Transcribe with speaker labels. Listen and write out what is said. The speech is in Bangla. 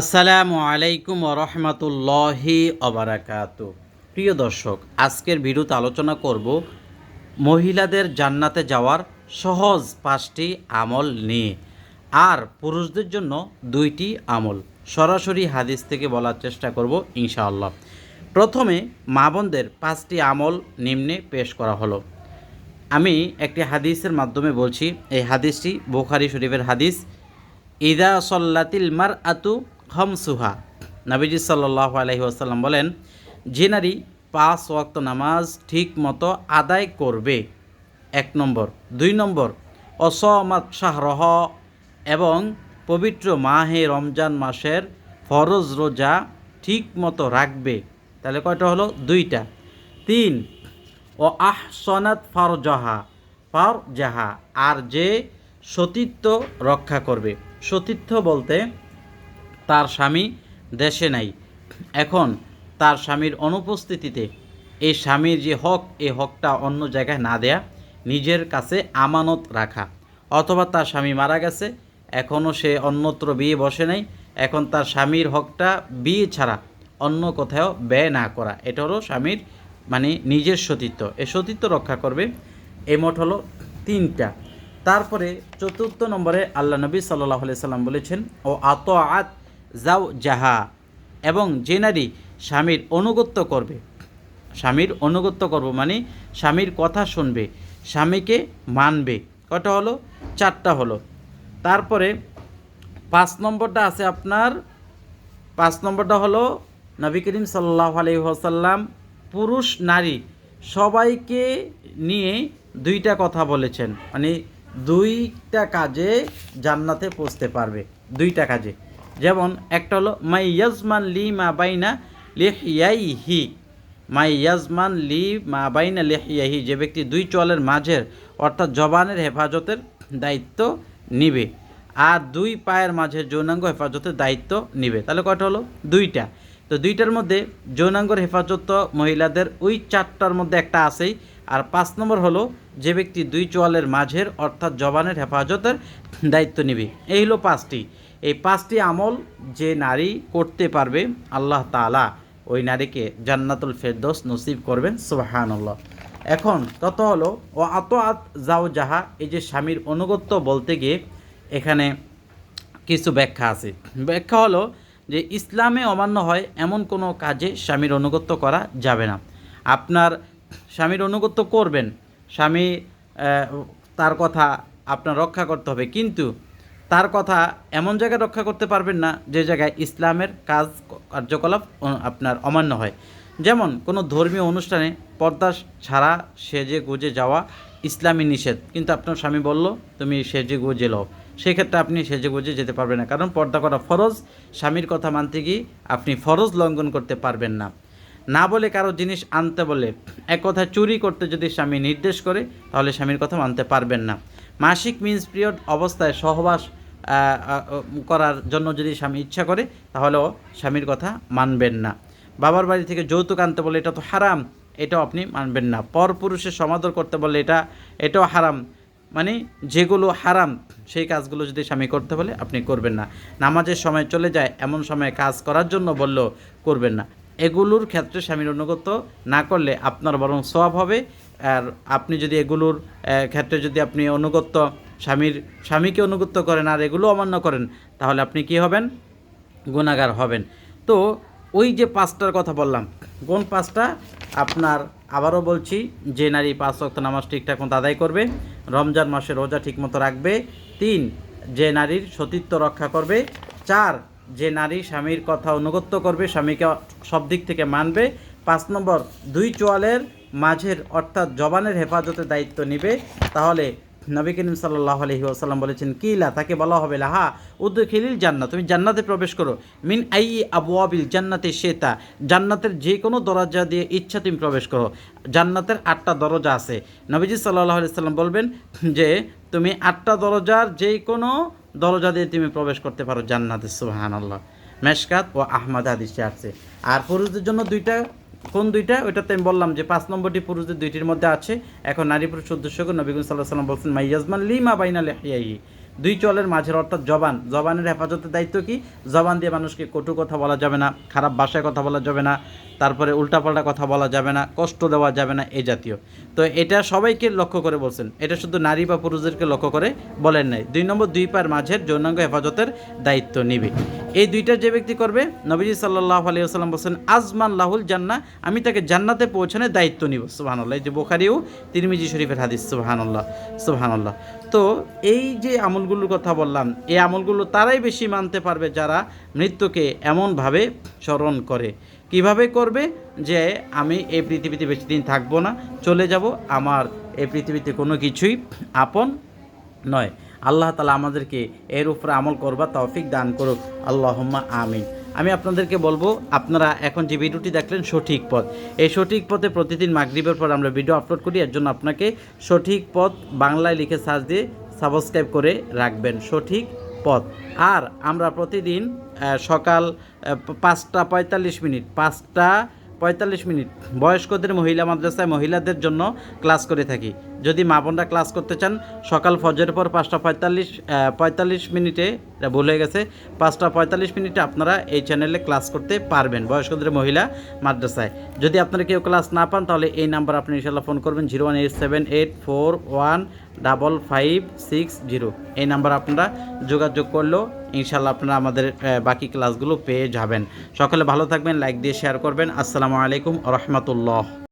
Speaker 1: আসসালামু আলাইকুম রহমতুল্লাহি অবরাকাত প্রিয় দর্শক, আজকের ভিডিওতে আলোচনা করব মহিলাদের জান্নাতে যাওয়ার সহজ পাঁচটি আমল নিয়ে আর পুরুষদের জন্য দুইটি আমল। সরাসরি হাদিস থেকে বলার চেষ্টা করব ইনশাআল্লাহ। প্রথমে মা বোনদের পাঁচটি আমল নিম্নে পেশ করা হলো। আমি একটি হাদিসের মাধ্যমে বলছি, এই হাদিসটি বোখারি শরীফের হাদিস, ইদা সল্লাতিল মার আতু হমসুহা নাবিজি সাল্লাহ আলহি আসাল্লাম বলেন, যে নারী পাঁচ ওয়াক্ত নামাজ ঠিক মতো আদায় করবে এক নম্বর। দুই নম্বর অসমাত শাহরহ এবং পবিত্র মাহে রমজান মাসের ফরজ রোজা ঠিক মতো রাখবে তাহলে কয়টা হলো? দুইটা। তিন ও আহসনাত ফারজাহা ফারজাহা, আর যে সতীত্ব রক্ষা করবে। সতীত্ব বলতে তার স্বামী দেশে নাই। এখন তার স্বামীর অনুপস্থিতিতে এই স্বামীর যে হক এই হকটা অন্য জায়গায় না দেয়া, নিজের কাছে আমানত রাখা। অথবা তার স্বামী মারা গেছে এখনও সে অন্যত্র বিয়ে বসে নাই, এখন তার স্বামীর হকটা বিয়ে ছাড়া অন্য কোথাও ব্যয় না করা। এটা হলো স্বামীর মানে নিজের সতীত্ব। এ সতীত্ব রক্ষা করবে এ মোট হলো তিনটা। তারপরে চতুর্থ নম্বরে আল্লাহ নবী সাল্লাহ সাল্লাম বলেছেন, ও আত আত যাও যাহা, এবং যে নারী স্বামীর অনুগত্য করবে, স্বামীর অনুগত্য করব মানে স্বামীর কথা শুনবে, স্বামীকে মানবে। কটা হলো? চারটা হলো। তারপরে পাঁচ নম্বরটা আছে আপনার, পাঁচ নম্বরটা হলো নবী করিম সাল্লাহ আলহিহাসাল্লাম পুরুষ, নারী সবাইকে নিয়ে দুইটা কথা বলেছেন। মানে দুইটা কাজে জান্নাতে পৌঁছতে পারবে, দুইটা কাজে। যেমন, একটা হলো, মাই ইয়াজমান লি মা বাইনা লেহিয়াইহি। মাই ইয়াজমান লি মা বাইনা লেহিয়াহি যে ব্যক্তি দুই চলের মাঝের, অর্থাৎ জবানের হেফাজতের দায়িত্ব নিবে আর দুই পায়ের মাঝে যৌনাঙ্গ হেফাজতের দায়িত্ব নিবে। তাহলে কয়টা হলো? দুইটা। তো দুইটার মধ্যে যৌনাঙ্গর হেফাজত তো মহিলাদের ওই চারটার মধ্যে একটা আছেই। আর পাঁচ নম্বর হলো, যে ব্যক্তি দুই চোয়ালের মাঝের, অর্থাৎ জবানের হেফাজতের দায়িত্ব নিবে। এই হলো পাঁচটি। এই পাঁচটি আমল যে নারী করতে পারবে আল্লাহ তালা ওই নারীকে জান্নাতুল ফেরদোস নসিব করবেন, সুবাহানুল্লাহ। এখন তত হলো ও আত আত যাও যাহা এই যে স্বামীর অনুগত্য বলতে গিয়ে এখানে কিছু ব্যাখ্যা আছে। ব্যাখ্যা হলো যে ইসলামে অমান্য হয় এমন কোনো কাজে স্বামীর অনুগত্য করা যাবে না। আপনার স্বামীর অনুগত্য করবেন, স্বামী তার কথা আপনার রক্ষা করতে হবে, কিন্তু তার কথা এমন জায়গায় রক্ষা করতে পারবেন না যে জায়গায় ইসলামের কাজ, কার্যকলাপ আপনার অমান্য হয়। যেমন কোনো ধর্মীয় অনুষ্ঠানে পর্দা ছাড়া সেজে গুজে যাওয়া ইসলামী নিষেধ। কিন্তু আপনার স্বামী বলল, তুমি সেজে গুজে লও। সেক্ষেত্রে আপনি সেজে গুজে যেতে পারবেন না। কারণ পর্দা করা ফরজ, স্বামীর কথা মানতে গিয়ে আপনি ফরজ লঙ্ঘন করতে পারবেন না। না বলে কারও জিনিস আনতে বলে এক কথা চুরি করতে যদি স্বামী নির্দেশ করে, তাহলে স্বামীর কথা মানতে পারবেন না। মাসিক মিন্স পিরিয়ড অবস্থায় সহবাস করার জন্য যদি স্বামী ইচ্ছা করে, তাহলেও স্বামীর কথা মানবেন না। বাবার বাড়ি থেকে যৌতুক আনতে বলে এটা তো হারাম, এটাও আপনি মানবেন না। পর পুরুষের সমাদর করতে বলে এটা, এটাও হারাম। মানে যেগুলো হারাম, সেই কাজগুলো যদি স্বামী করতে বলে, আপনি করবেন না। নামাজের সময় চলে যায়, এমন সময় কাজ করার জন্য বললেও করবেন না। এগুলোর ক্ষেত্রে স্বামীর অনুগত না করলে আপনার বরং সওয়াব হবে। আর আপনি যদি এগুলোর ক্ষেত্রে যদি আপনি অনুগত্য স্বামীর স্বামীকে অনুগত্য করেন আর এগুলো অমান্য করেন, তাহলে আপনি কি হবেন? গুণাগার হবেন। তো ওই যে পাঁচটার কথা বললাম, কোন পাঁচটা? আপনার আবারও বলছি, যে নারী পাঁচ ওয়াক্ত নামাজ ঠিকঠাক মতো আদায় করবে, রমজান মাসে রোজা ঠিকমতো রাখবে, তিন, যে নারীর সতীত্ব রক্ষা করবে, চার, যে নারী স্বামীর কথা অনুগত্য করবে, স্বামীকে সব দিক থেকে মানবে, পাঁচ নম্বর, দুই চোয়ালের মাঝের অর্থাৎ জবানের হেফাজতের দায়িত্ব নিবে, তাহলে নবী করিম সাল্লাহ আলহি আসাল্লাম বলেছেন, কিলা? তাকে বলা হবে, লাহা উদ্দ খিলিল জান্নাত। তুমি জান্নাতে প্রবেশ করো। মিন আই আবু আবিল জান্নাতে শেতা? জান্নাতের যে কোনো দরজা দিয়ে ইচ্ছা তুমি প্রবেশ করো। জান্নাতের আটটা দরজা আছে। নবীজি সাল্লাহ আলি সাল্লাম বলবেন যে, তুমি আটটা দরজার যে কোনো দরজা দিয়ে তুমি প্রবেশ করতে পারো জান্নাতে। সুবাহান আল্লাহ মেশকাত ও আহমদ হাদিসে আসছে। আর পুরুষদের জন্য দুইটা কোন দুইটা? ওইটাতে আমি বললাম যে পাঁচ নম্বরটি পুরুষদের দুইটির মধ্যে আছে। এখন নারী পুরুষ উদ্দেশ্য করে নবীগুন সাল্লাহ সাল্লাম বলছেন মাইয়াজমান লিমা বাইনা লেহিয়াহি দুই চলের মাঝের অর্থাৎ জবান। জবানের হেফাজতের দায়িত্ব কি? জবান দিয়ে মানুষকে কটু কথা বলা যাবে না, খারাপ ভাষায় কথা বলা যাবে না, তারপরে উল্টাপাল্টা কথা বলা যাবে না, কষ্ট দেওয়া যাবে না এই জাতীয়। তো এটা সবাইকে লক্ষ্য করে বলছেন। এটা শুধু নারী বা পুরুষদেরকে লক্ষ্য করে বলেন নাই। দুই নম্বর, দুই পায়ের মাঝের যৌনাঙ্গ হেফাজতের দায়িত্ব নিবে। এই দুইটা যে ব্যক্তি করবে, নবীজি সাল্লাহ আলী আসাল্লাম বলছেন, আজমান লাহুল জান্না আমি তাকে জান্নাতে পৌঁছানোর দায়িত্ব নিব। সুবাহান্লাহ এই যে বোখারিও তিরমিজি শরীফের হাদিস সুবাহান্লাহ সুবাহান্লাহ তো এই যে আমলগুলোর কথা বললাম, এই আমলগুলো তারাই বেশি মানতে পারবে যারা মৃত্যুকে এমনভাবে স্মরণ করে। কীভাবে করবে? যে আমি এই পৃথিবীতে বেশি দিন থাকব না, চলে যাব, আমার এই পৃথিবীতে কোনো কিছুই আপন নয়। আল্লাহ তালা আমাদেরকে এর উপরে আমল করবা তৌফিক দান করুক। আল্লাহম্মা আমিন। আমি আপনাদেরকে বলব, আপনারা এখন যে ভিডিওটি দেখলেন, সঠিক পথ। এই সঠিক পথে প্রতিদিন মাগরিবের পর আমরা ভিডিও আপলোড করি, এর জন্য আপনাকে সঠিক পথ বাংলায় লিখে সার্চ দিয়ে সাবস্ক্রাইব করে রাখবেন। সঠিক পথ। আর আমরা প্রতিদিন সকাল পাঁচটা পঁয়তাল্লিশ মিনিট, পাঁচটা পঁয়তাল্লিশ মিনিট বয়স্কদের মহিলা মাদ্রাসায় মহিলাদের জন্য ক্লাস করে থাকি। যদি মা বোনরা ক্লাস করতে চান, সকাল ফজরের পর পাঁচটা পঁয়তাল্লিশ পঁয়তাল্লিশ মিনিটে ভুল হয়ে গেছে, পাঁচটা পঁয়তাল্লিশ মিনিটে আপনারা এই চ্যানেলে ক্লাস করতে পারবেন, বয়স্কদের মহিলা মাদ্রাসায়। যদি আপনারা কেউ ক্লাস না পান, তাহলে এই নাম্বার আপনি ইনশাল্লাহ ফোন করবেন zero one eight seven eight four one double five six zero এই নাম্বার আপনারা যোগাযোগ করলেও ইনশাল্লাহ আপনারা আমাদের বাকি ক্লাসগুলো পেয়ে যাবেন। সকলে ভালো থাকবেন লাইক দিয়ে শেয়ার করবেন। আসসালামু আলাইকুম রহমতুল্লাহ।